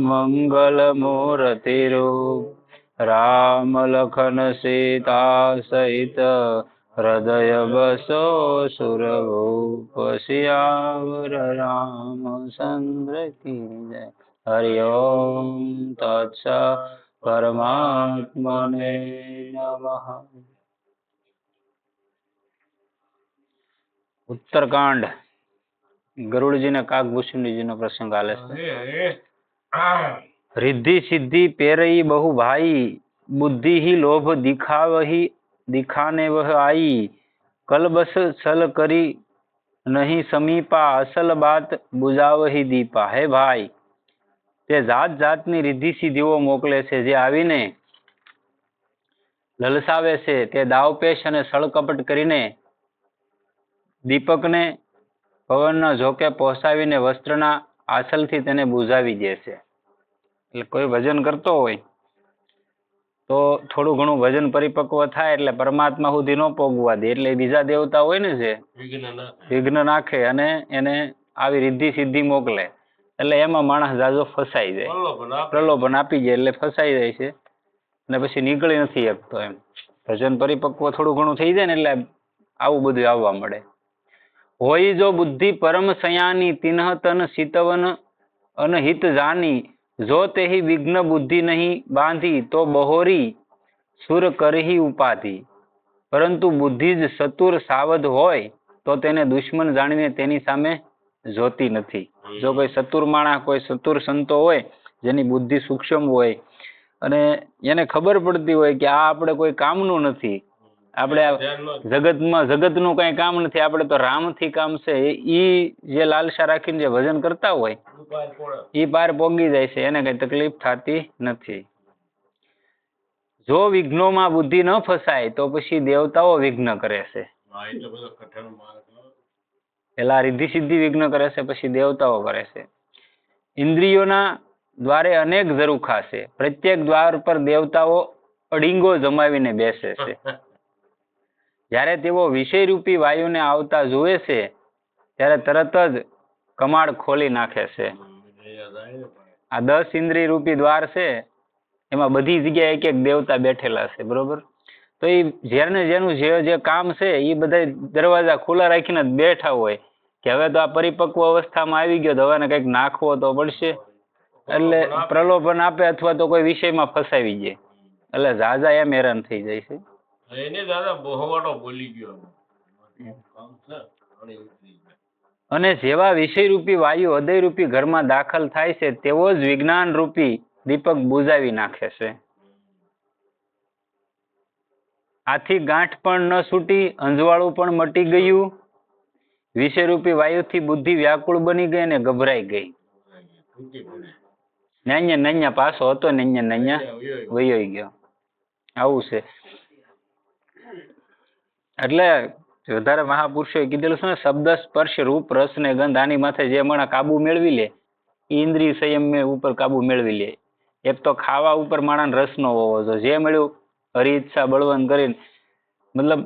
મંગલ મૂર્તિરૂપ રામ લખન સીતા સહિત હૃદય બસો સુરભૂપ સિયાવર રામચંદ્ર કી જય હરિ ઓમ તત્સ પરમાત્મને નમઃ ઉત્તરકાંડ ગરુડજીને કાકભૂષણજીનો પ્રસંગ આલે છે રિદ્ધિ સિદ્ધિ પેરઈ બહુ ભાઈ બુદ્ધિ ही લોભ દિખાવહી દિખાને વહ આઈ કલબસ છલ કરી નહીં સમીપા અસલ બાત બુજાવહી દીપા હે ભાઈ તે જાત જાતની રિદ્ધિ સિદ્ધિઓ મોકલે છે જે આવીને લલસાવે છે તે દાવપેશ અને સળકપટ કરીને દીપકને પવનના ઝોકે પહોંચાવીને વસ્ત્રના આસલથી તેને બુઝાવી દે છે. એટલે કોઈ ભજન કરતો હોય તો થોડું ઘણું ભજન પરિપક્વ થાય એટલે પરમાત્મા સુધી ન પોગવા દે. એટલે બીજા દેવતા હોય ને જે વિઘ્ન નાખે. અને એને આવી રિદ્ધિ સિદ્ધિ મોકલે. એટલે એમાં માણસ જાજો ફસાઈ જાય. પ્રલોભન આપી જાય એટલે ફસાઈ જાય છે. અને પછી નીકળી નથી શકતો એમ. ભજન પરિપક્વ થોડું ઘણું થઈ જાય ને એટલે આવું બધું આવવા મળે. હોય જો બુદ્ધિ પરમ સયાની તિન્હ તન શીતવન અનહિત જાની. જો તેહી વિઘ્ન બુદ્ધિ નહીં બાંધી, તો બહોરી સુર કરહી ઉપાધિ. પરંતુ બુદ્ધિ જ સતુર સાવધ હોય, તો તેને દુશ્મન જાણીને તેની સામે જોતી નથી. જો કોઈ સતુર માણા કોઈ સતુર સંતો હોય, જેની બુદ્ધિ સૂક્ષ્મ હોય, અને એને ખબર પડતી હોય કે આ આપણે કોઈ કામનું નથી આપણે જગતમાં જગતનું કઈ કામ નથી આપણે તો રામથી કામ છે. ઈ જે લાલસા રાખીને જે ભજન કરતા હોય ઈ પાર પોગી જાય છે એને કઈ તકલીફ થતી નથી. જો વિઘ્નોમાં બુદ્ધિ ન ફસાય તો પછી દેવતાઓ વિઘ્ન કરે છે. પેલા રિદ્ધિ સિદ્ધિ વિઘ્ન કરે છે પછી દેવતાઓ કરે છે. ઇન્દ્રિયોના દ્વારે અનેક ઝરૂખા છે. પ્રત્યેક દ્વાર પર દેવતાઓ અડીંગો જમાવીને બેસે છે. જ્યારે તેઓ વિષયરૂપી વાયુને આવતા જુએ છે, ત્યારે તરત જ કમાડ ખોલી નાખે છે. આ દસ ઇન્દ્રિય રૂપી દ્વાર છે, એમાં બધી જગ્યાએ એક એક દેવતા બેઠેલા છે, બરોબર? તો એ જેને જેનું જે જે કામ છે, એ બધા દરવાજા ખુલ્લા રાખીને બેઠા હોય. કે હવે તો આ પરિપક્વ અવસ્થામાં આવી ગયો, તો હવે કંઈક નાખવો તો પડશે. એટલે પ્રલોભન આપે અથવા તો કોઈ વિષયમાં ફસાવી જાય એટલે ઝાઝા એમ હેરાન થઈ જાય છે. એને દાદા બહોવાડો બોલી ગયો અને જેવા વિષયરૂપી વાયુ હૃદયરૂપી ઘરમાં દાખલ થાય છે તેવો જ વિજ્ઞાન રૂપી દીપક બુજાવી નાખે છે. આથી ગાંઠ પણ ન છૂટી અંજવાળું પણ મટી ગયું. વિષયરૂપી વાયુથી બુદ્ધિ વ્યાકુળ બની ગઈ અને ગભરાઈ ગઈ. નાન્ય નાન્ય પાસો હતો નાન્ય નાન્ય વયો ગયો. આવું છે. એટલે વધારે મહાપુરુષોએ કીધેલું છે ને શબ્દ સ્પર્શ રૂપ રસ ને ગંધ આની માથે જે મણા કાબુ મેળવી લે ઇન્દ્રિય સંયમ ઉપર કાબુ મેળવી લે. એક તો ખાવા ઉપર માણાને રસ નો હોવો જોઈએ. જે મળ્યું હરી ઈચ્છા બળવન કરીને. મતલબ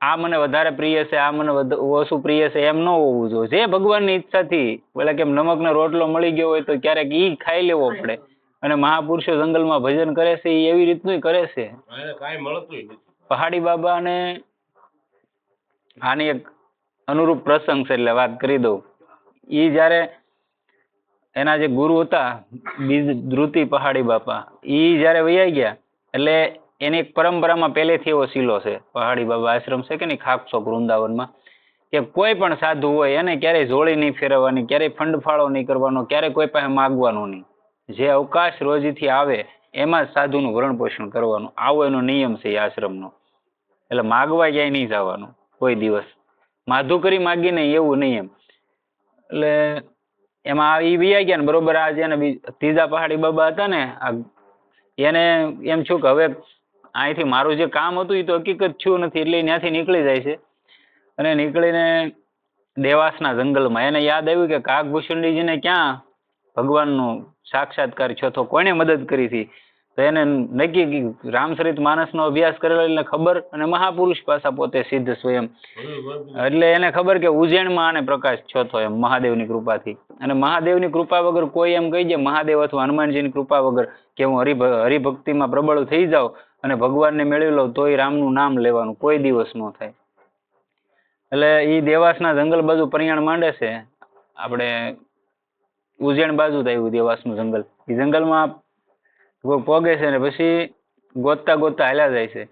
આ મને વધારે પ્રિય છે આ મને ઓછું પ્રિય છે એમ ન હોવું જોઈએ. જે ભગવાનની ઈચ્છાથી બોલે કેમ નમકનો રોટલો મળી ગયો હોય તો ક્યારેક ઈ ખાઈ લેવો પડે. અને મહાપુરુષો જંગલમાં ભજન કરે છે એ એવી રીતનું કરે છે. પહાડી બાબા બાબાને આની એક અનુરૂપ પ્રસંગ છે એટલે વાત કરી દઉં. એ જ્યારે એના જે ગુરુ હતા, બીજ ધ્રુતિ પહાડી બાપા એ જ્યારે વૈયા ગયા, એટલે એની એક પરંપરામાં પહેલેથી એવો શીલો છે, પહાડી બાબા આશ્રમ છે કે નહીં ખાકચોક વૃંદાવનમાં, કે કોઈ પણ સાધુ હોય, એને ક્યારેય જોડી નહીં ફેરવવાની, ક્યારેય ફંડફાળો નહીં કરવાનો, ક્યારેય કોઈ પાસે માગવાનું નહીં. જે અવકાશ રોજીથી આવે, એમાં જ સાધુનું ભરણ પોષણ કરવાનું. આવો એનો નિયમ છે એ આશ્રમનો. એટલે માગવા ક્યાંય નહીં જવાનું. કોઈ દિવસ. માધુ કરી માગી નહીં, એવું નહીં એમ. એટલે એમાં ઈ વિયા ગયા ને, બરોબર, આ બી ત્રીજા પહાડી બાબા હતા ને એને એમ છું કે હવે અહીંથી મારું જે કામ હતું એ તો હકીકત છું નથી, એટલે ત્યાંથી નીકળી જાય છે. અને નીકળીને દેવાસના જંગલમાં, એને યાદ આવ્યું કે કાગભૂષણજીને ક્યાં ભગવાનનું સાક્ષાત્કાર છો તો કોણે મદદ કરી હતી? તો એને નક્કી કે રામચરિત માનસનો અભ્યાસ કરેલો એટલે ખબર અને મહાપુરુષ પાસે પોતે સિદ્ધ સ્વયં. એટલે એને ખબર કે ઉજ્જૈનમાં આને પ્રકાશ છતો એમ મહાદેવની કૃપાથી. અને મહાદેવની કૃપા વગર કોઈ એમ કહી દે, મહાદેવ અથવા હનુમાનજીની કૃપા વગર કે હું હરિભ, હરિભક્તિમાં પ્રબળ થઈ જાઉં અને ભગવાનને મેળવી લઉં, તોય રામનું નામ લેવાનું કોઈ દિવસ ન થાય. એટલે એ દેવાસના જંગલ બાજુ પરિયાણ માંડે છે. આપણે ઉજ્જૈન બાજુ થયું દેવાસનું જંગલ. એ જંગલમાં પોગે છે ને પછી ગોતતા ગોતતા હાલ્યા જાય છે.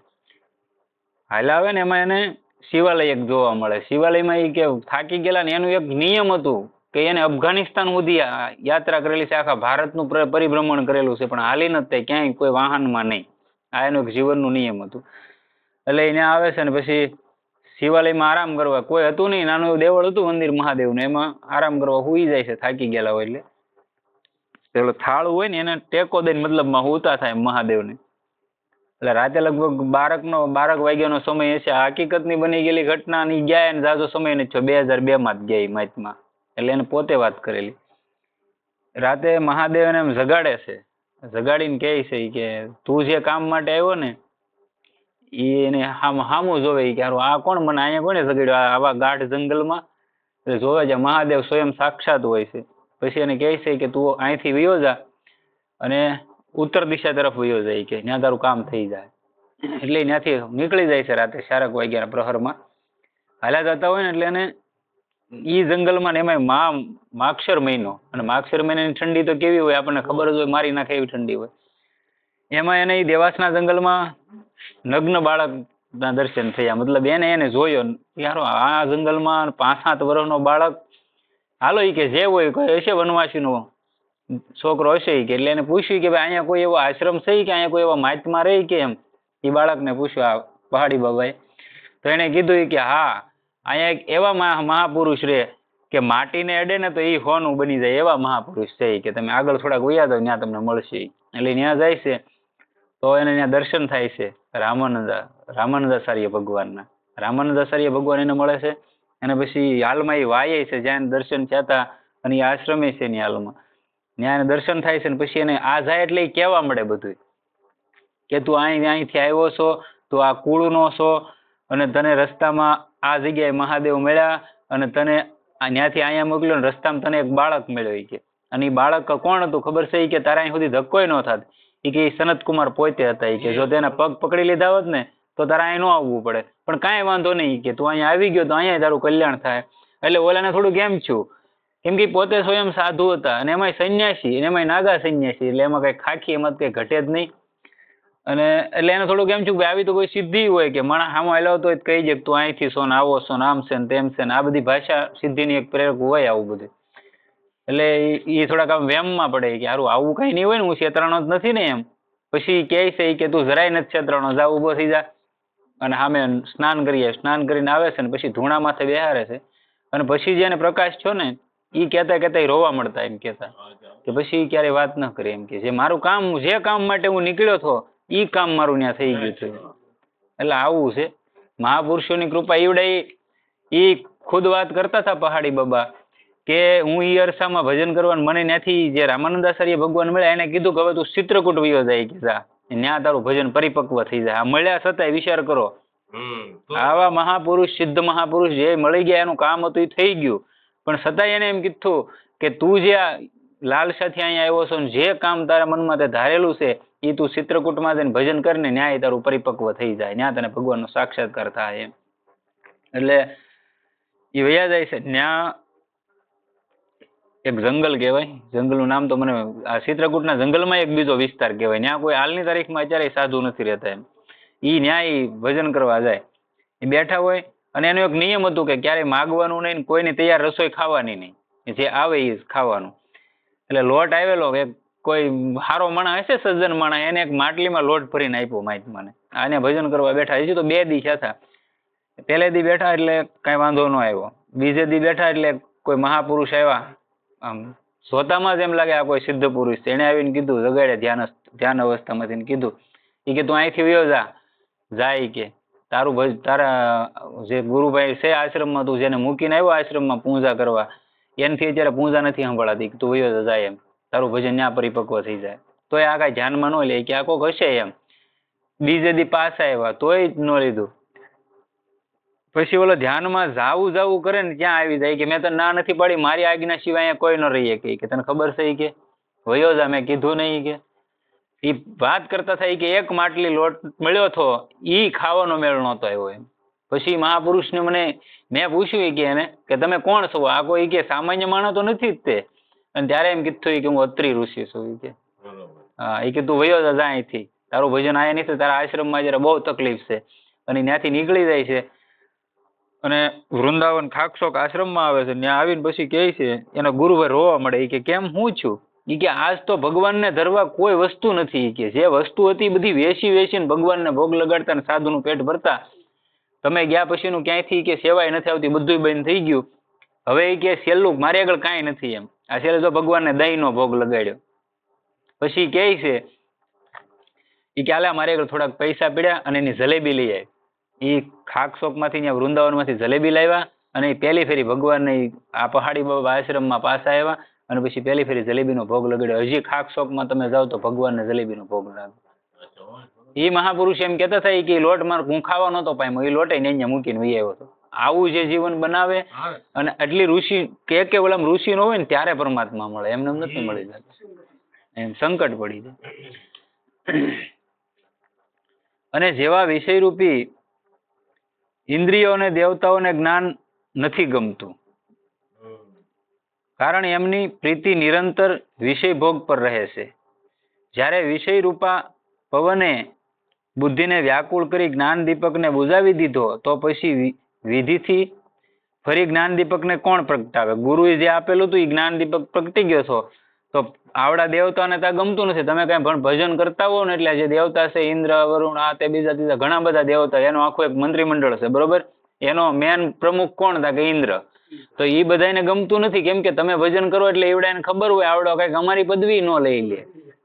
હાલ્યા આવે ને એમાં એને શિવાલય એક જોવા મળે. શિવાલયમાં એ કે થાકી ગયેલા ને એનું એક નિયમ હતું કે એને અફઘાનિસ્તાન સુધી યાત્રા કરેલી છે. આખા ભારતનું પરિભ્રમણ કરેલું છે, પણ હાલી નથી ક્યાંય કોઈ વાહનમાં નહીં. આ એનું એક જીવનનું નિયમ હતું. એટલે એને આવે છે ને પછી શિવાલયમાં આરામ કરવા. કોઈ હતું નહીં, નાનું દેવળ હતું મંદિર મહાદેવનું, એમાં આરામ કરવા હુઈ જાય છે, થાકી ગયેલા હોય એટલે. પેલો થાળ હોય ને એને ટેકો દઈને મતલબમાં હુતા થાય મહાદેવને. એટલે રાતે લગભગ બારકનો, બારક વાગ્યાનો સમય હશે. આ હકીકતની બની ગયેલી ઘટના ગયા એને ઝાઝો સમય નથી બે હજાર બે માં જ ગયા એ માહિતમાં. એટલે એને પોતે વાત કરેલી. રાતે મહાદેવ એને એમ જગાડે છે. જગાડીને કહે છે કે, તું જે કામ માટે આવ્યો ને એ એને હામ, હામું જોવે કે, હારું, આ કોણ મને, અહીંયા કોને જગાડ્યો આવા ગાઢ જંગલમાં? એટલે જોવે છે મહાદેવ સ્વયં સાક્ષાત હોય છે. પછી એને કહે છે કે તું અહીંથી વયો જા અને ઉત્તર દિશા તરફ વયો જાય કે ત્યાં તારું કામ થઈ જાય. એટલે ત્યાંથી નીકળી જાય છે રાતે ચારક વાગ્યાના પ્રહરમાં. હાલ્યા જતા હોય ને એટલે એને ઈ જંગલમાં ને એમાંય મા, માક્ષર મહિનો. અને માક્ષર મહિનાની ઠંડી તો કેવી હોય, આપણને ખબર જ હોય મારી નાખે એવી ઠંડી હોય. એમાં એને ઈ દેવાસના જંગલમાં નગ્ન બાળકના દર્શન થયા. મતલબ એને એને જોયો. યારો, આ જંગલમાં પાંચ સાત વર્ષનો બાળક હાલો એ કે જે હોય કોઈ હશે વનવાસીનો છોકરો હશે એ કે. એટલે એને પૂછ્યું કે ભાઈ, અહીંયા કોઈ એવો આશ્રમ છે કે અહીંયા કોઈ એવા મહાત્મા રહે કે એમ? એ બાળકને પૂછ્યું, આ પહાડી બાબાએ. તો એને કીધું કે, હા, અહીંયા એક એવા મહાપુરુષ રહે કે માટીને અડે ને તો એ હોનું બની જાય, એવા મહાપુરુષ છે કે. તમે આગળ થોડાક વયા તો ત્યાં તમને મળશે એટલે ત્યાં જાય છે, તો એને ત્યાં દર્શન થાય છે રામાનંદ રામાનંદ આચાર્ય ભગવાનના. રામાનંદાચાર્ય ભગવાન એને મળે છે. અને પછી હાલમાં એ વાયે છે, જ્યાં દર્શન થયા અને એ આશ્રમે છે એની હાલમાં. ત્યાં દર્શન થાય છે ને પછી એને આ જાય એટલે એ કહેવા મળે બધું કે તું અહીં અહીંથી આવ્યો છો, તું આ કુળનો છો અને તને રસ્તામાં આ જગ્યાએ મહાદેવ મળ્યા અને તને ત્યાંથી અહીંયા મોકલ્યો ને રસ્તામાં તને એક બાળક મળ્યો કે. અને એ બાળક કોણ હતું ખબર છે કે તારા અહીં સુધી ધક્કોય ન થાત. એ કે સનત કુમાર પોતે હતા એ કે. જો તેના પગ પકડી લીધા હોત ને તો તારે અહીં ન આવવું પડે. પણ કાંઈ વાંધો નહીં કે તું અહીંયા આવી ગયો તો અહીંયા તારું કલ્યાણ થાય. એટલે ઓલાને થોડું કેમ છું કેમ કે પોતે સ્વયં સાધુ હતા અને એમાંય સંન્યાસી અને એમાંય નાગા સંન્યાસી, એટલે એમાં કઈ ખાખી એમાં કઈ ઘટે જ નહીં. અને એટલે એને થોડું કેમ છું કે આવી તો કોઈ સિદ્ધિ હોય કે માણસ આમ હાલવતો હોય કહી કે તું અહીંથી સોન, આવો સોન, આમ છે ને તેમ છે ને આ બધી ભાષા સિદ્ધિની એક પ્રેરક હોય આવું બધું. એટલે એ થોડાક આમ વેમમાં પડે કે હારું, આવું કઈ નહીં હોય ને, હું છેતરાણો જ નથી ને એમ. પછી કહે છે કે તું જરાય નથી છેતરાણો જા ઊભો થઈ જા. અને સામે સ્નાન કરીએ, સ્નાન કરીને આવે છે ને પછી ધૂણા માથે બેહારે છે. અને પછી જેને પ્રકાશ છો ને એ કહેતા કહેતા રોવા મળતા એમ કહેતા. કે પછી ક્યારેય વાત ન કરી એમ કે, જે મારું કામ, જે કામ માટે હું નીકળ્યો હતો એ કામ મારું ત્યાં થઈ ગયું છે. એટલે આવું છે. મહાપુરુષોની કૃપા એવડાઈ એ ખુદ વાત કરતા હતા પહાડી બાબા કે હું ઈ અરસામાં ભજન કરવાનું મને ત્યાંથી જે રામાનંદાચાર્ય ભગવાન મળ્યા એને કીધું કે હવે તું ચિત્રકૂટ વિયો જાય કે તારું ભજન પરિપક્વ થઈ જાય. આ મળ્યા છતાંય વિચાર કરો. આવા મહાપુરુષ સિદ્ધ મહાપુરુષ જે મળી ગયા એનું કામ હતું એ થઈ ગયું. પણ છતાંય એને એમ કીધું કે તું જે લાલસાથી અહીંયા આવ્યો છો ને જે કામ તારા મનમાં તે ધારેલું છે એ તું ચિત્રકૂટમાં જઈને ભજન કરીને ન્યાય તારું પરિપક્વ થઈ જાય. ન્યા તને ભગવાનનો સાક્ષાત્કાર થાય એમ. એટલે એ વયા જાય છે. ત્યાં એક જંગલ કહેવાય. જંગલનું નામ તો મને આ ચિત્રકૂટના જંગલમાં એક બીજો વિસ્તાર કહેવાય. ત્યાં કોઈ હાલની તારીખમાં અત્યારે સાધુ નથી રહેતા એમ. એ ન્યાય ભજન કરવા જાય. એ બેઠા હોય અને એનો એક નિયમ હતો કે ક્યારેય માગવાનું નહીં ને તૈયાર રસોઈ ખાવાની નહીં. જે આવે એ ખાવાનું. એટલે લોટ આવેલો કે કોઈ સારો માણસ હશે, સજ્જન માણસ, એને એક માટલીમાં લોટ ભરીને આપ્યો મહાત્માને આને ભજન કરવા બેઠા. હજી તો બે દી હતા. પહેલે દી બેઠા એટલે કાંઈ વાંધો ન આવ્યો. બીજે દી બેઠા એટલે કોઈ મહાપુરુષ આવ્યા. આમ સ્વતામાં જ એમ લાગે આ કોઈ સિદ્ધ પુરુષ છે. એને આવીને કીધું જગાડે ધ્યાન ધ્યાન અવસ્થામાંથી કીધું. એ કે, તું અહીંથી વયો જા. જાય કે. તારું ભજ, તારા, જે ગુરુભાઈ છે આશ્રમમાં, તું જેને મૂકીને આવ્યો આશ્રમમાં પૂજા કરવા, એનથી અત્યારે પૂજા નથી સંભળાતી. તું વયો જાય એમ. તારું ભજન ન્યા પરિપક્વ થઈ જાય. તો એ આ કાંઈ ધ્યાનમાં ન લે. કે, આ કોક હશે એમ. બીજે દી પાસ આવ્યા. તોય ન લીધું. પછી ઓલો ધ્યાનમાં જાવું જાવું કરે ને ત્યાં આવી જાય કે મેં તને ના નથી પાડી મારી આજ્ઞા સિવાય અહીંયા કોઈ ન રહીએ કે કે તને ખબર છે કે? વયો જા મેં કીધું નહીં કે. એ વાત કરતા થાય કે એક માટલી લોટ મળ્યો હતો એ ખાવાનો મેળ નહોતો આવ્યો એમ. પછી મહાપુરુષને મને મેં પૂછ્યું કે એને કે તમે કોણ છો? આ કોઈ કે સામાન્ય માણસ તો નથી જ તે. અને ત્યારે એમ કીધું કે હું અત્રી ઋષિ છું એ કે. હા એ કીધું તું વયો જા અહીંથી. તારું ભજન આયા નથી તારા આશ્રમમાં જરા બહુ તકલીફ છે. અને ત્યાંથી નીકળી જાય છે. અને વૃંદાવન ખાકશોક આશ્રમમાં આવે છે, ત્યાં આવીને પછી કહે છે, એના ગુરુભાઈ રોવા મળે એ કે, કેમ, હું છું? ઈ કે, આજ તો ભગવાનને ધરવા કોઈ વસ્તુ નથી. કે, જે વસ્તુ હતી એ બધી વેચી વેચીને ભગવાનને ભોગ લગાડતા ને સાધુનું પેટ ભરતા. તમે ગયા પછીનું ક્યાંયથી? કે, સેવાય નથી આવતી, બધુંય બંધ થઈ ગયું. હવે ઈ કે છેલ્લું મારી આગળ કાંઈ નથી એમ. આ છેલ્લે તો ભગવાનને દહીંનો ભોગ લગાડ્યો. પછી કહે છે, ઈ કે, આલા, મારી આગળ થોડાક પૈસા પડ્યા અને એની જલેબી લઈ આવી ઈ ખાક શોકમાંથી ત્યાં વૃંદાવનમાંથી જલેબી લાવ્યા અને ઈ પહેલી ફેરી ભગવાનને આ પહાડી બાબા આશ્રમમાં પાછા આવ્યા અને પછી પહેલી ફેરી જલેબીનો ભોગ લગાડ્યો. હજી ખાક શોકમાં તમે જાઓ તો ભગવાનને જલેબીનો ભોગ લાગે. એ મહાપુરુષ એમ કહેતા થાય કે લોટ માર હું ખાવા નહોતો પામ્યો. એ લોટે અહીંયા મૂકીને વહી આવ્યો હતો. આવું જે જીવન બનાવે અને આટલી ઋષિ કે કે ઓલામ ઋષિ નો હોય ને ત્યારે પરમાત્મા મળે. એમને એમ નથી મળી જતા. એમ સંકટ પડી જાય. અને જેવા વિષયરૂપી ઇન્દ્રિયો અને દેવતાઓને જ્ઞાન નથી ગમતું. કારણ એમની પ્રીતિ નિરંતર વિષય ભોગ પર રહે છે. જ્યારે વિષય રૂપા પવને બુદ્ધિને વ્યાકુળ કરી જ્ઞાન દીપકને બુજાવી દીધો, તો પછી વિધિથી ફરી જ્ઞાન દીપકને કોણ પ્રગટાવે? ગુરુએ જે આપેલું હતું એ જ્ઞાન દીપક પ્રગટી ગયો છો. તો આવડા દેવતાને ત્યાં ગમતું નથી. તમે કઈ પણ ભજન કરતા હો ને એટલે જે દેવતા છે ઇન્દ્ર વરુણ આ તે બીજા ત્રીજા ઘણા બધા દેવતા એનો આખું એક મંત્રીમંડળ છે બરોબર? એનો મેન પ્રમુખ કોણ હતા કે ઇન્દ્ર? તો એ બધાને ગમતું નથી કેમ કે તમે ભજન કરો એટલે એવડા એને ખબર હોય આવડો કંઈક અમારી પદવી ન લઈ લે.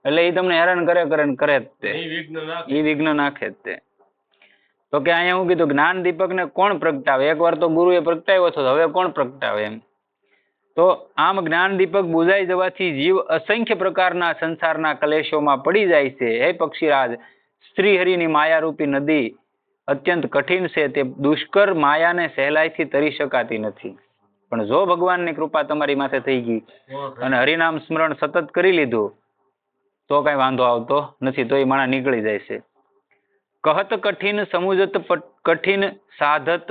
એટલે એ તમને હેરાન કરે કરે ને કરે જ તે. નહીં વિઘ્ન નાખે. એ વિઘ્ન નાખે જ તે. તો કે અહીંયા હું કીધું જ્ઞાન દીપકને કોણ પ્રગટાવે? એકવાર તો ગુરુએ પ્રગટાવ્યો હતો તો હવે કોણ પ્રગટાવે એમ? તો આમ જ્ઞાન દીપક બુઝાઈ જવાથી જીવ અસંખ્ય પ્રકારના સંસારના કલેશોમાં પડી જાય છે. હે પક્ષીરાજ શ્રીહરિની માયારૂપી નદી અત્યંત કઠિન છે, તે દુષ્કર માયાને સહેલાઈથી તરી શકાતી નથી. પણ જો ભગવાનની કૃપા તમારી માથે થઈ ગઈ અને હરિનામ સ્મરણ સતત કરી લીધું, તો કઈ વાંધો આવતો નથી, તો એ માણા નીકળી જાય છે. કહત કઠિન, સમુજત કઠિન સાધત,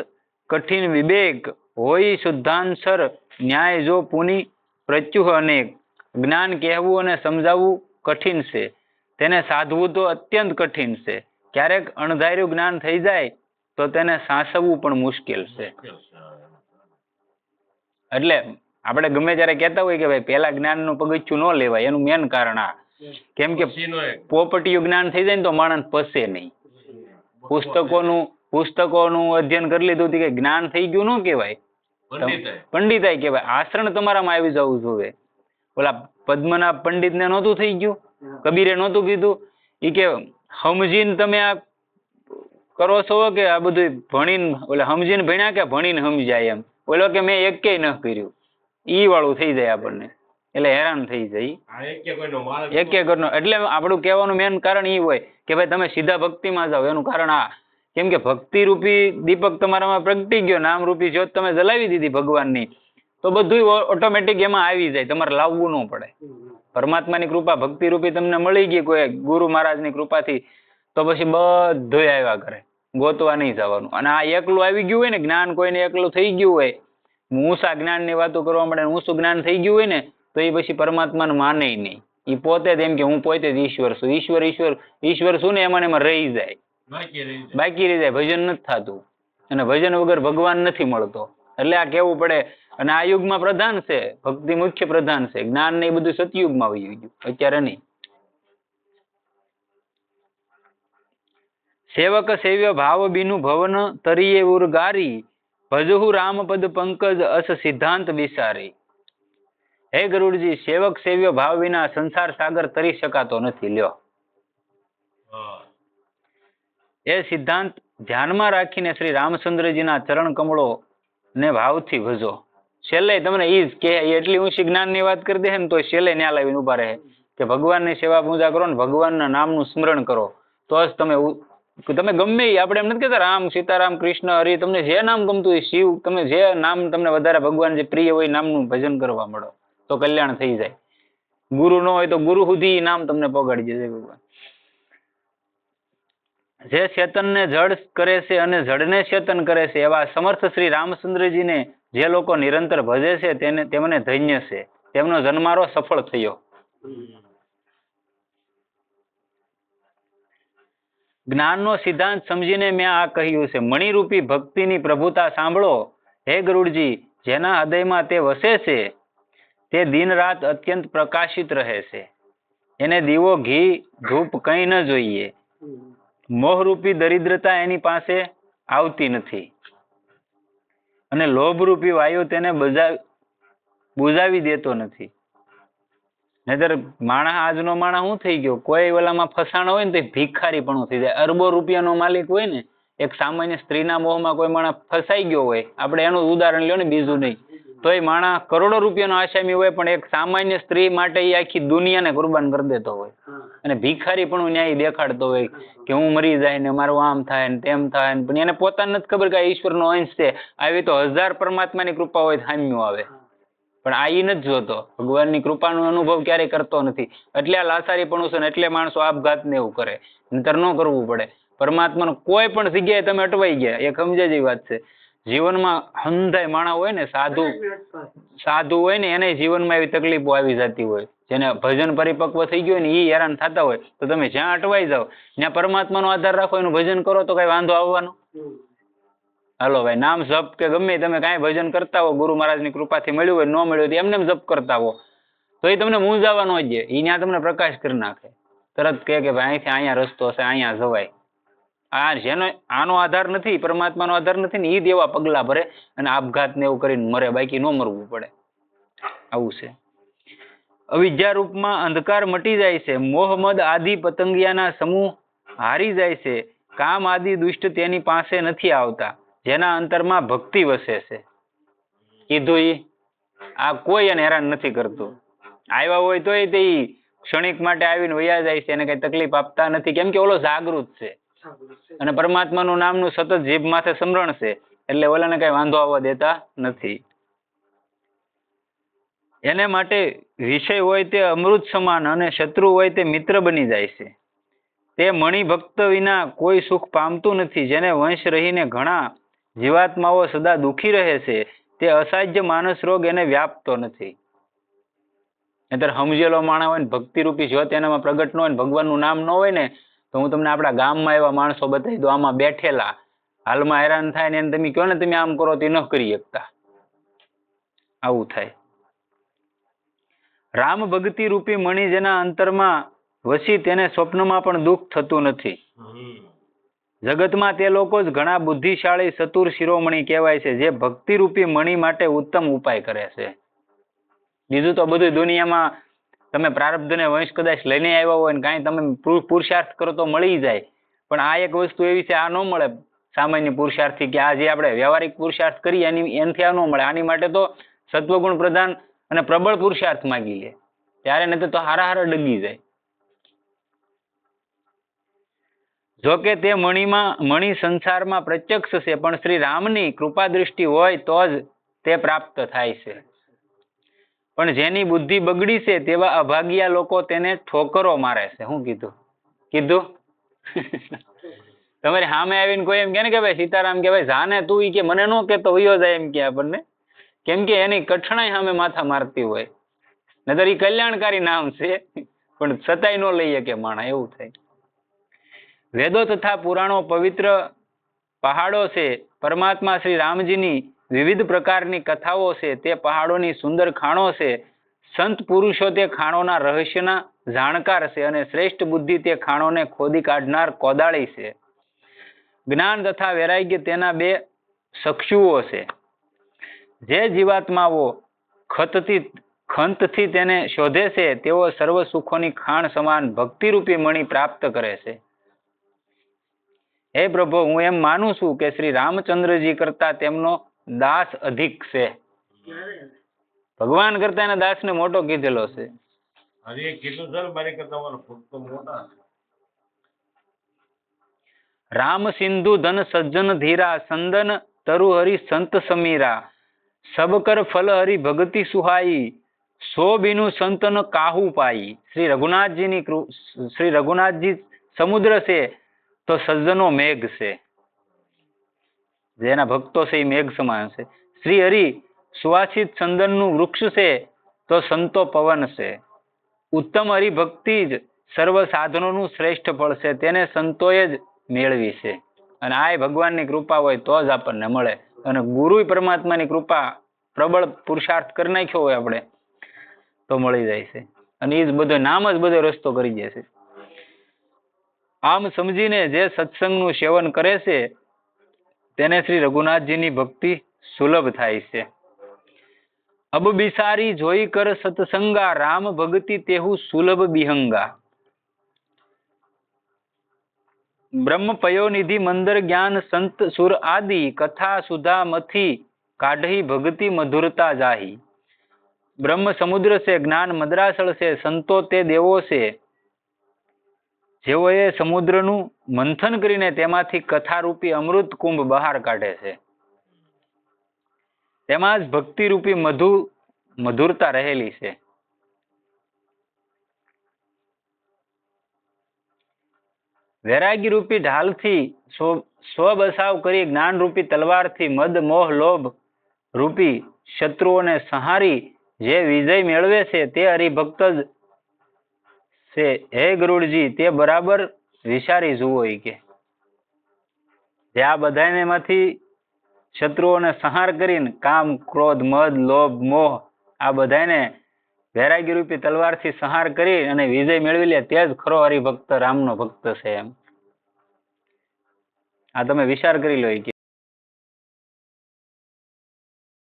કઠિન વિવેક હોય શુદ્ધાંસર ન્યાય જો પુની પ્રત્યુહ અનેક. જ્ઞાન કહેવું અને સમજાવવું કઠિન છે. તેને સાધવું તો અત્યંત કઠિન છે. ક્યારેક અણધાર્યું જ્ઞાન થઈ જાય તો તેને સાસવવું પણ મુશ્કેલ છે. એટલે આપણે ગમે ત્યારે કહેતા હોય કે ભાઈ પહેલા જ્ઞાનનું પગથિયું ન લેવાય એનું મેન કારણ આ. કેમ કે પોપટીયું જ્ઞાન થઈ જાય ને તો માણસ પસે નહીં. પુસ્તકોનું પુસ્તકોનું અધ્યયન કરી લીધું કે જ્ઞાન થઈ ગયું ન કહેવાય. પંડિતાઈ. કહેવાય. આચરણ તમારામાં આવી જવું જોઈએ ઓલા પદ્મનાભ પંડિતને નહોતું થઈ ગયું? કબીરે નહોતું કીધું? ઈ કે સમજીને તમે આ કરો છો કે આ બધું ભણીને ઓલા સમજીને ભણ્યા કે ભણીને સમજાય એમ? ઓલો કે મેં એકેય ન કર્યું. ઈ વાળું થઈ જાય આપણને. એટલે હેરાન થઈ જાય. એકે એક એક એટલે આપણું કહેવાનું મેન કારણ ઈ હોય કે ભાઈ તમે સીધા ભક્તિમાં જાઓ. એનું કારણ આ. કેમ કે ભક્તિ રૂપી દીપક તમારામાં પ્રગટી ગયો નામ રૂપી જ્યોત તમે જલાવી દીધી ભગવાનની, તો બધું ઓટોમેટિક એમાં આવી જાય, તમારે લાવવું ન પડે. પરમાત્માની કૃપા ભક્તિ રૂપી તમને મળી ગઈ કોઈ ગુરુ મહારાજની કૃપાથી, તો પછી બધું આવ્યા કરે, ગોતવા નહીં જવાનું. અને આ એકલું આવી ગયું હોય ને, જ્ઞાન કોઈને એકલું થઈ ગયું હોય ઊંસા જ્ઞાનની વાતો કરવા માટે હું ઊંસું જ્ઞાન થઈ ગયું હોય ને, તો એ પછી પરમાત્માને માને નહીં. એ પોતે જ એમ કે હું પોતે જ ઈશ્વર છું, ઈશ્વર ઈશ્વર ઈશ્વર શું ને, એમાં એમાં રહી જાય. બાકી જાય. ભજન નથી થતું. અને ભજન વગર ભગવાન નથી મળતો. એટલે આ કેવું પડે? અને આ યુગમાં પ્રધાન છે ભક્તિ મુખ્ય પ્રધાન છે. જ્ઞાન ને એ બધું સતયુગમાં વહી ગયું અત્યારે નહીં. સેવક સેવ્ય ભાવ બીનું ભવન તરીએ ઉર્ગારી. ભજહુ રામપદ પંકજ અસ સિદ્ધાંત વિસારી. હે ગરુડજી સેવક સેવ્ય ભાવ વિના સંસાર સાગર તરી શકાતો નથી. લ્યો. એ સિદ્ધાંત ધ્યાનમાં રાખીને શ્રી રામચંદ્રજીના ચરણ કમળો ને ભાવથી ભજો. છેલ્લે તમને ઈજ કે એટલી ઊંચી જ્ઞાનની વાત કરી દે ને તો છેલ્લે ન્યા લાવીને ઊભા રહે. કે ભગવાનની સેવા પૂજા કરો ને ભગવાનના નામનું સ્મરણ કરો. તો જ તમે તમે ગમે આપણે એમ નથી કહેતા રામ, સીતારામ, કૃષ્ણ, હરિ, તમને જે નામ ગમતું હોય શિવ, તમે જે નામ તમને વધારે ભગવાન જે પ્રિય હોય નામનું ભજન કરવા મળો. તો કલ્યાણ થઈ જાય. ગુરુ ન હોય તો ગુરુ સુધી નામ તમને પગાડી જશે ભગવાન. જે ચેતનને જડ કરે છે અને જડને ચેતન કરે છે, એવા સમર્થ શ્રી રામચંદ્રજીને જે લોકો નિરંતર ભજે છે, તેને તેમને ધન્ય છે. તેમનો જન્મારો સફળ થયો. જ્ઞાનનો સિદ્ધાંત સમજીને મેં આ કહ્યું છે. મણિરૂપી ભક્તિની પ્રભુતા સાંભળો. હે ગરુડજી જેના હૃદયમાં તે વસે છે, તે દિન રાત અત્યંત પ્રકાશિત રહે છે. એને દીવો, ઘી, ધૂપ કંઈ ન જોઈએ. મોહરૂપી દરિદ્રતા એની પાસે આવતી નથી. અને લોભરૂપી વાયુ તેને બજા, બુજાવી દેતો નથી. નહીતર માણસ આજનો માણસ શું થઈ ગયો? કોઈ ઓલામાં ફસાણો હોય ને તો ભિખારી પણ થઈ જાય. અરબો રૂપિયાનો માલિક હોય ને, એક સામાન્ય સ્ત્રીના મોહમાં કોઈ માણસ ફસાઈ ગયો હોય, આપણે એનું ઉદાહરણ લ્યો ને, બીજું નહીં. તો એ માણસ કરોડો રૂપિયાનો આસામી હોય પણ એક સામાન્ય સ્ત્રી માટે એ આખી દુનિયાને કુરબાન કરી દેતો હોય. અને ભિખારી પણ ન્યાય દેખાડતો હોય કે હું મરી જાય ને મારું આમ થાય ને તેમ થાય ને પણ એને પોતાને નથી ખબર કે આ ઈશ્વરનો અંશ છે. આવી તો હજાર પરમાત્માની કૃપા હોય સામ્યું આવે. પણ આ ઈ નથી જોતો. ભગવાનની કૃપાનો અનુભવ ક્યારેય કરતો નથી. એટલે આ લાસારી પણ છે ને એટલે માણસો આપઘાત ને એવું કરે. નતર ન કરવું પડે. પરમાત્માનો કોઈ પણ જગ્યાએ તમે અટવાઈ ગયા. એ સમજે જેવી વાત છે. જીવનમાં હંધાય માણા હોય ને સાધુ સાધુ હોય ને એને જીવનમાં એવી તકલીફો આવી જતી હોય. જેને ભજન પરિપક્વ થઈ ગયું હોય ને એ હેરાન થતા હોય. તો તમે જ્યાં અટવાઈ જાઓ ત્યાં પરમાત્માનો આધાર રાખો એનું ભજન કરો તો કઈ વાંધો આવવાનો? હાલો ભાઈ નામ જપ કે ગમે તમે કાંઈ ભજન કરતા હો ગુરુ મહારાજની કૃપાથી મળ્યું હોય ન મળ્યું હોય તો એમને એમ જપ કરતા હો. તો એ તમને મૂંઝાવાનો જ છે. એ ત્યાં તમને પ્રકાશ કરી નાખે. તરત કહે કે ભાઈ અહીંથી અહીંયા રસ્તો હશે અહીંયા જવાય. આ જેનો આનો આધાર નથી, પરમાત્માનો આધાર નથી ને એ દેવા પગલા ભરે અને આપઘાત ને એવું કરીને મરે, બાકી ન મરવું પડે. આવું છે. અવિદ્યા રૂપમાં અંધકાર મટી જાય છે મોહમદ આદિ પતંગિયાના સમૂહ હારી જાય છે, કામ આદિ દુષ્ટ તેની પાસે નથી આવતા, જેના અંતરમાં ભક્તિ વસે છે. કીધું ઈ, આ કોઈ એને હેરાન નથી કરતું. આવ્યા હોય તોય તે ક્ષણિક માટે આવીને વયા જાય છે, એને કઈ તકલીફ આપતા નથી. કેમ કે ઓલો જાગૃત છે. અને પરમાત્માનું નામનું સતત જીભ માથે સમરણ છે એટલે ઓલાને કઈ વાંધો આવવા દેતા નથી. એને માટે વિષય હોય તે અમૃત સમાન અને શત્રુ હોય તે મિત્ર બની જાય છે. તે મણિ ભક્ત વિના કોઈ સુખ પામતું નથી. જેને વંશ રહીને ઘણા જીવાત્માઓ સદા દુખી રહે છે, તે અસાધ્ય માનસ રોગ એને વ્યાપતો નથી. નહીતર સમજેલો માણસ હોય ને ભક્તિરૂપી જ્યોત એનામાં પ્રગટ ન હોય ભગવાનનું નામ ન હોય ને તો હું તમને આપણા ગામમાં એવા માણસો બતાવી દઉં, આમાં બેઠેલા. હાલમાં હેરાન થાય ને તમે કહો ને, તમે આમ કરો તે ન કરી શકતા. આવું થાય. રામ ભક્તિ રૂપી મણિ જેના અંતરમાં વસી તેને સ્વપ્નમાં પણ દુઃખ થતું નથી. જગતમાં તે લોકો જ ઘણા બુદ્ધિશાળી ચતુર શિરોમણી કહેવાય છે, જે ભક્તિ રૂપી મણિ માટે ઉત્તમ ઉપાય કરે છે. બીજું તો બધું દુનિયામાં તમે પ્રારબ્ધને વંશ કદાચ લઈને આવ્યા હોય ને કાંઈ તમે પુરુષાર્થ કરો તો મળી જાય. પણ આ એક વસ્તુ એવી છે, આ ન મળે સામાન્ય પુરુષાર્થથી કે આ જે આપણે વ્યવહારિક પુરુષાર્થ કરીએ એની, એનથી આ ન મળે. આની માટે તો સત્વગુણ પ્રધાન અને પ્રબળ પુરુષાર્થ માગી લે. ત્યારે નહીં તો હારા હારા ડગી જાય. જોકે તે મણીમાં, મણી સંસારમાં પ્રત્યક્ષ છે, પણ શ્રી રામની કૃપા દૃષ્ટિ હોય તો જ તે પ્રાપ્ત થાય છે. પણ જેની બુદ્ધિ બગડી છે તેવા અભાગિયા લોકો તેને ઠોકરો મારે છે. શું કીધું? કીધું? તમારે સામે આવીને કોઈ એમ કે ને કે ભાઈ સીતારામ કે ભાઈ જાને તું ઈ કે મને નો કેતો વયો જાય એમ કે આપણને. કેમ કે એની કઠણાઈ સામે માથા મારતી હોય. નતર ઈ કલ્યાણકારી નામ છે, પણ છતાંય નો લઈએ કે માણા એવું થાય. વેદો તથા પુરાણો પવિત્ર પહાડો છે. પરમાત્મા શ્રી રામજીની વિવિધ પ્રકારની કથાઓ છે, તે પહાડોની સુંદર ખાણો છે. સંત પુરુષો તે ખાણોના રહસ્યના જાણકાર છે અને શ્રેષ્ઠ બુદ્ધિ તે ખાણોને ખોદી કાઢનાર કોદાળી છે. જ્ઞાન તથા વૈરાગ્ય તેના બે ચક્ષુઓ છે. જે જીવાત્માઓ ખતથી, ખંતથી તેને શોધે છે, તેઓ સર્વ સુખોની ખાણ સમાન ભક્તિરૂપી મણી પ્રાપ્ત કરે છે. હે પ્રભુ, હું એમ માનું છું કે શ્રી રામચંદ્રજી કરતા તેમનો દાસ અધિક છે. ભગવાન કરતા એના દાસને મોટો કીધેલો છે. ને રામ સિંધુ ધન સજ્જન ધીરા સંદન તરુ હરિ સંત સમીરા. સબકર ફલ હરિ ભગતિ સુહાઈ. સો બીનું સંતન કાહુ પાઈ. શ્રી રઘુનાથજીની કૃ- શ્રી રઘુનાથજી સમુદ્ર છે તો સજ્જનો મેઘ છે. જેના ભક્તો છે એ મેઘ સમાન છે. શ્રી હરિ સુવાસિત ચંદનનું વૃક્ષ છે તો સંતો પવન છે. ઉત્તમ હરિભક્તિ જ સર્વ સાધનોનું શ્રેષ્ઠ ફળ છે. તેને સંતોએ જ મેળવી છે. અને આ ભગવાનની કૃપા હોય તો જ આપણને મળે. અને ગુરુ પરમાત્માની કૃપા પ્રબળ પુરુષાર્થ કરી નાખ્યો હોય આપણે, તો મળી જાય છે. અને એ જ બધો નામ જ બધો રસ્તો કરી દે છે. આમ સમજીને જે સત્સંગનું સેવન કરે છે તેને શ્રી રઘુનાથજીની ભક્તિ સુલભ થાય છે. અબ બિસારી જોઈ કર સત્સંગા, રામ ભક્તિ તેહુ સુલભ બિહંગા. બ્રહ્મ પયોનિધિ મંદર જ્ઞાન, સંત સુર આદિ, કથા સુધા મથી કાઢી ભક્તિ મધુરતા જાહી. બ્રહ્મ સમુદ્ર છે જ્ઞાન, મદ્રાસળ છે સંતો તે દેવો છે જેઓએ સમુદ્રનું મંથન કરીને તેમાંથી કથારૂપી અમૃત કુંભ બહાર કાઢે છે. તેમાં જ ભક્તિરૂપી મધુ, મધુરતા રહેલી છે. વૈરાગી રૂપી ઢાલથી સ્વ સ્વ બસાવ કરી જ્ઞાનરૂપી તલવારથી મદ, મોહ, લોભ રૂપી શત્રુઓને સહારી જે વિજય મેળવે છે તે હરિભક્ત જ છે. હે ગરુડજી તે બરાબર વિચારી જુઓ ઈ કે. જે આ બધાને માંથી શત્રુઓને સંહાર કરીને કામ, ક્રોધ, મદ, લોભ, મોહ, આ બધાને વૈરાગી રૂપી તલવારથી સંહાર કરી અને વિજય મેળવી લે, તે જ ખરો હરિભક્ત, રામનો ભક્ત છે એમ. આ તમે વિચાર કરી લો કે.